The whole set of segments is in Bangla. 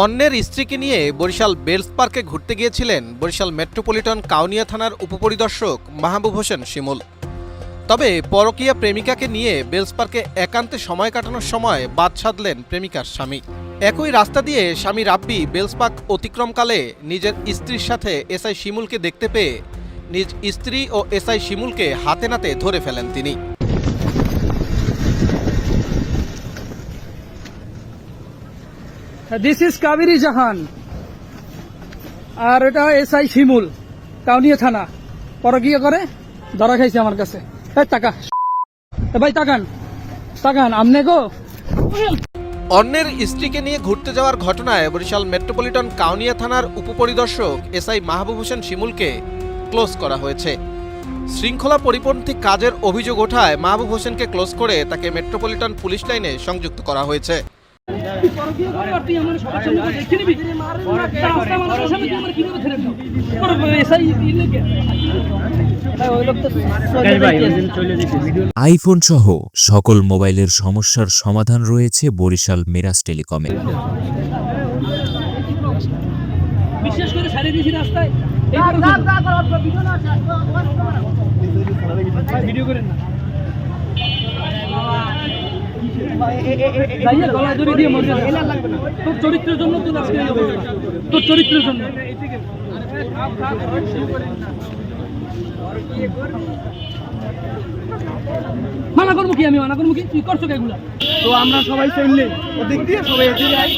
অন্যের স্ত্রীকে নিয়ে বরিশাল বেলস পার্কে ঘুরতে গিয়েছিলেন বরিশাল মেট্রোপলিটন কাউনিয়া থানার উপপরিদর্শক মাহবুব হোসেন শিমুল। তবে পরকীয়া প্রেমিকাকে নিয়ে বেলস পার্কে একান্তে সময় কাটানোর সময় বাদ সাধলেন প্রেমিকার স্বামী। একই রাস্তা দিয়ে স্বামী রাব্বি বেলস পার্ক অতিক্রমকালে নিজের স্ত্রীর সাথে এসআই শিমুলকে দেখতে পেয়ে নিজ স্ত্রী ও এসআই শিমুলকে হাতে নাতে ধরে ফেলেন তিনি। দিস ইজ কাবেরি জাহান আর এটা এসআই শিমুল কাউনিয়া থানা পরে গিয়ে করে? ধরা খাইছে আমার কাছে। টাকা ভাই, তাকান। তাকান, আমনে গো। অন্যের স্ত্রীকে নিয়ে ঘুরতে যাওয়ার ঘটনায় বরিশাল মেট্রোপলিটন কাউনিয়া থানার উপপরিদর্শক এসআই মাহবুব হোসেন শিমুলকে ক্লোজ করা হয়েছে। শৃঙ্খলা পরিপন্থী কাজের অভিযোগ ওঠায় মাহবুব হোসেনকে ক্লোজ করে তাকে মেট্রোপলিটন পুলিশ লাইনে সংযুক্ত করা হয়েছে। আইফোন সহ সকল মোবাইলের সমস্যার সমাধান রয়েছে বরিশাল মিরাজ টেলিকমে বিশেষ করে সারি দিয়েছি রাস্তায় ভিডিও করেন না তোর চরিত্রের জন্য মানা করব কি আমি? মানা করব কি? তুই করছ এগুলা? তো আমরা সবাই চললে ওদিক দিয়ে সবাই এদিকে যাই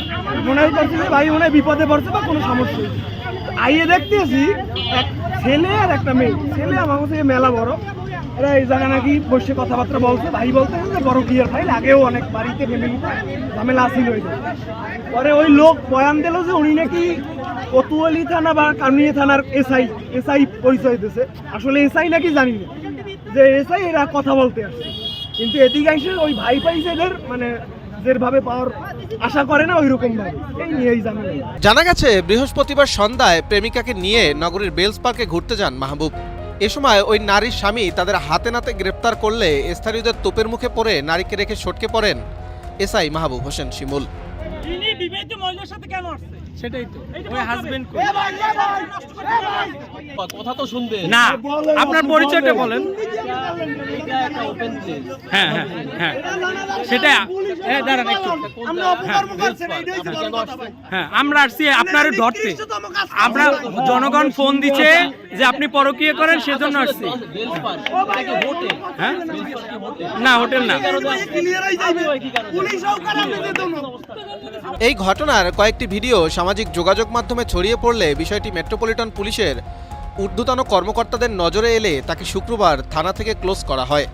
মনে যে ভাই, মনে বিপদে পড়ছে বা কোনো সমস্যা আইয়ে দেখতেছি, এক ছেলে আর একটা মেয়ে। ছেলে আমার কাছে মেলা বড়। এরা এই জায়গা নাকি বসে কথাবার্তা বলছে, ভাই বলতে বড় বিয়ের ফাইল আগেও অনেক বাড়িতে ফ্যামিলিতে ঝামেলা আসিল পরে ওই লোক বয়ান দিল যে উনি নাকি কতুয়ালি থানা বা কানুনিয়া থানার এসআই এসআই পরিচয় দিয়েছে আসলে এসআই নাকি জানি না। যে এসআই এরা কথা বলতে আসছে। কিন্তু এদিকে এসে ওই ভাই পাইছে এদের মানে যেভাবে পাওয়ার আশা করে না ওই রকম ভাবে এই নিয়েই ঝামেলা। জানা গেছে, বৃহস্পতিবার সন্ধ্যায় প্রেমিকাকে নিয়ে নগরীর বেলস পার্কে ঘুরতে যান মাহবুব। এ সময় ওই নারীর স্বামী তাদের হাতে নাতে গ্রেপ্তার করলে স্থানীয়দের তোপের মুখে পড়ে নারীকে রেখে সটকে পড়েন এসআই মাহবুব হোসেন শিমুল। ইনি সাথে কেন সেটাই তো। ওই হাজবেন্ড না আপনার পরিচয়টা বলেন। হ্যাঁ হ্যাঁ হ্যাঁ। সেটা হ্যাঁ দাঁড়ান একটু। আমরা তো কথা। হ্যাঁ আসছি আপনার ধরতে। আমরা জনগণ ফোন দিচ্ছে যে আপনি পরকীয় করেন সেজন্য আসছি। হ্যাঁ? না হোটেল না। এই ঘটনার কয়েকটি ভিডিও সামাজিক যোগাযোগ মাধ্যমে ছড়িয়ে পড়লে বিষয়টি মেট্রোপলিটন পুলিশের ঊর্ধ্বতন কর্মকর্তাদের নজরে এলে তাকে শুক্রবার থানা থেকে ক্লোজ করা হয়।